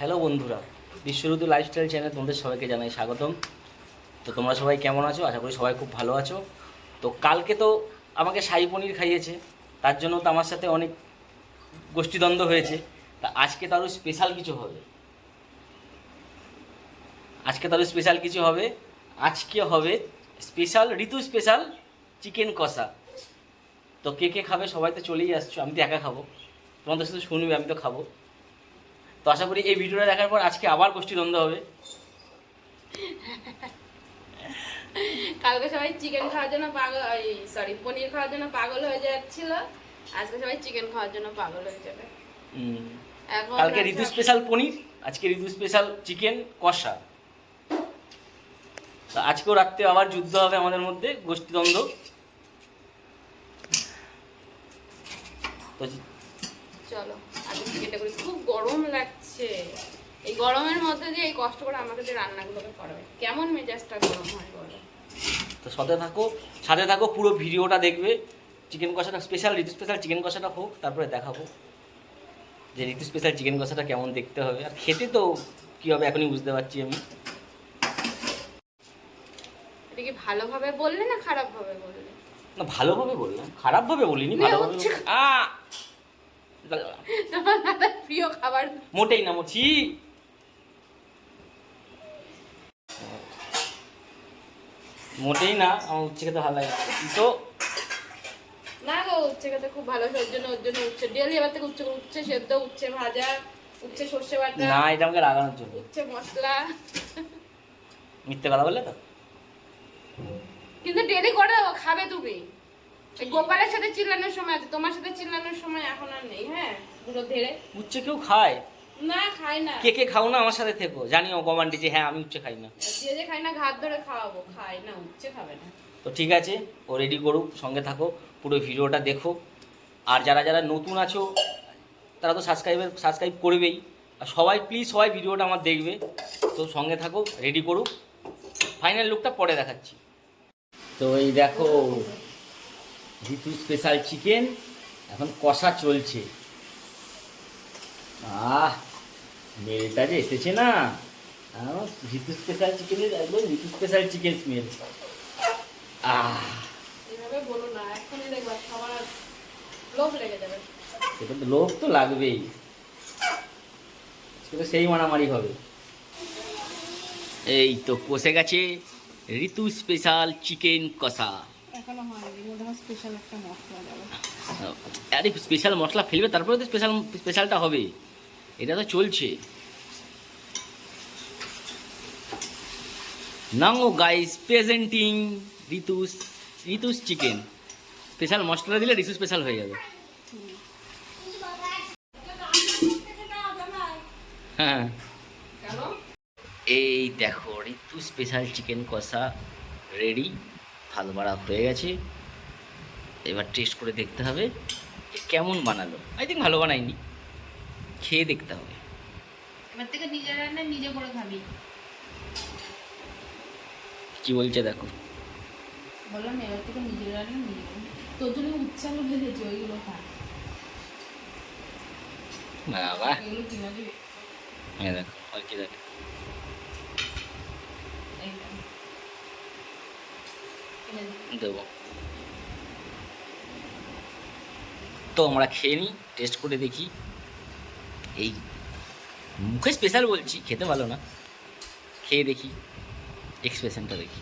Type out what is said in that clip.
Hello বন্ধুরা বিশ্বরুদ্ধ lifestyle channel তোমাদের সবাইকে জানাই স্বাগতম। তো তোমরা সবাই কেমন আছো? আশা করি সবাই খুব ভালো আছো। তো কালকে তো আমাকে শাহী পনির খাইয়েছে, তার জন্য তো আমার সাথে অনেক গোষ্ঠীদ্বন্দ্ব হয়েছে। তা আজকে তারও স্পেশাল কিছু হবে। আজকে তারও স্পেশাল কিছু হবে। আজকে হবে স্পেশাল ঋতু স্পেশাল চিকেন কষা। তো কে কে খাবে? সবাই তো চলেই আসছো। আমি তো একা খাব। তোমাদের শুধু শুনবে, আমি তো খাব। তো আশা করি এই ভিডিওটা দেখার পর আজকে আবার গোষ্ঠীদ্বন্দ্ব হবে। কালকে সবাই চিকেন খাওয়ার জন্য পাগল সরি পনির খাওয়ার জন্য পাগল হয়ে যাচ্ছিল। আজকে সবাই চিকেন খাওয়ার জন্য পাগল হয়ে যাবে। কালকে ঋতু স্পেশাল পনির আজকে ঋতু স্পেশাল চিকেন কষা। তো আজকেও রাত্রে আবার যুদ্ধ হবে আমাদের মধ্যে গোষ্ঠীদ্বন্দ্ব তো চলো আজকে চিকেনটা করি খুব গরম লাগছে। এই গরমের মধ্যে দিয়ে এই কষ্ট করে আমাকে যে রান্নাগুলোকে করাবে কেমন মেজাজটা গরম হয় বলো? তো সাথে থাকো সাথে থাকো পুরো ভিডিওটা দেখবে। চিকেন কষাটা স্পেশাল ঋতু স্পেশাল চিকেন কষাটা হোক তারপরে দেখাবো যে ঋতু স্পেশাল চিকেন কষাটা কেমন দেখতে হবে। আর খেতে তো কী হবে এখনই বুঝতে পারছি আমি। এটা কি ভালোভাবে বললে না খারাপভাবে বললে? না ভালোভাবে বললাম খারাপভাবে বলিনি ভালোভাবে আ! তোমার দাদার প্রিয় খাবার মোটেই না মোছি মোটেই না আমার উচ্ছে খেতে ভালো লাগে তো না গো উচ্ছে খেতে খুব ভালো ওর জন্য ওর জন্য উচ্ছে। ডেলি এবার থেকে উচ্ছে উচ্ছে সেদ্ধ উচ্ছে ভাজা উচ্ছে সর্ষে বাটা না এটা আমাকে রাগানোর জন্য। উচ্ছে মশলা। মিথ্যে কথা বললে তো? কিন্তু ডেলি করে খাবে তুমি। গোপালের সাথে চিল্লানোর সময় আছে তোমার সাথে চিল্লানোর সময় এখন আর নেই হ্যাঁ? পুরো ধেড়ে। উচ্ছে কেউ খায়? না খাই না। কে কে খাও না আমার সাথে থেকো। জানিও কমান্ডি যে হ্যাঁ আমি উচ্ছে খাই না। যে যে খাই না ঘাত ধরে খাওয়াবো। খাই না উচ্ছে খাবে না। তো ঠিক আছে ও রেডি করুক সঙ্গে থাকো পুরো ভিডিওটা দেখো। আর যারা যারা নতুন আছো তারা তো সাবস্ক্রাইবের সাবস্ক্রাইব করবেই। আর সবাই প্লিজ সবাই ভিডিওটা আমার দেখবে। তো সঙ্গে থাকো রেডি করুক। ফাইনাল লুকটা পরে দেখাচ্ছি। তো এই দেখো ঋতু স্পেশাল চিকেন এখন কষা চলছে। আহ মেলটা যে এসেছে না। ঋতু স্পেশাল চিকেনের একদম ঋতু স্পেশাল চিকেন স্মেল আহ। সেটা তো লোভ তো লাগবেই। সেটা সেই মারামারি হবে। এই তো কষে গেছে ঋতু স্পেশাল চিকেন কষা। এখনও হয়নি মধ্যে স্পেশাল একটা মশলা দেবো। আরে স্পেশাল মশলা ফেলবে তারপরে তো স্পেশাল স্পেশালটা হবে। এটা তো চলছে। Now guys presenting Ritu's Ritu's chicken special masala দিলে ঋতু স্পেশাল হয়ে যাবে। হ্যাঁ। এই দেখো ঋতু স্পেশাল চিকেন কষা রেডি ভালো বাড়া হয়ে গেছে। এবার টেস্ট করে দেখতে হবে যে কেমন বানালো। আই থিঙ্ক ভালো বানায়নি। খেয়ে দেখতে হবে। এবার থেকে নিজের রান্না নিজে করে খাবি। কি বলছে দেখো। বললাম এবার থেকে নিজের রান্না নিজে তোর জন্য উচ্চারণ ভেজেছি ওইগুলো খা। বাবা। এগুলো কিনা দিবি হ্যাঁ দেখো আর কি দেখো। দেব। তো আমরা খেয়ে নিই টেস্ট করে দেখি। এই মুখে স্পেশাল বলছি খেতে ভালো না। খেয়ে দেখি এক্সপ্রেশনটা দেখি।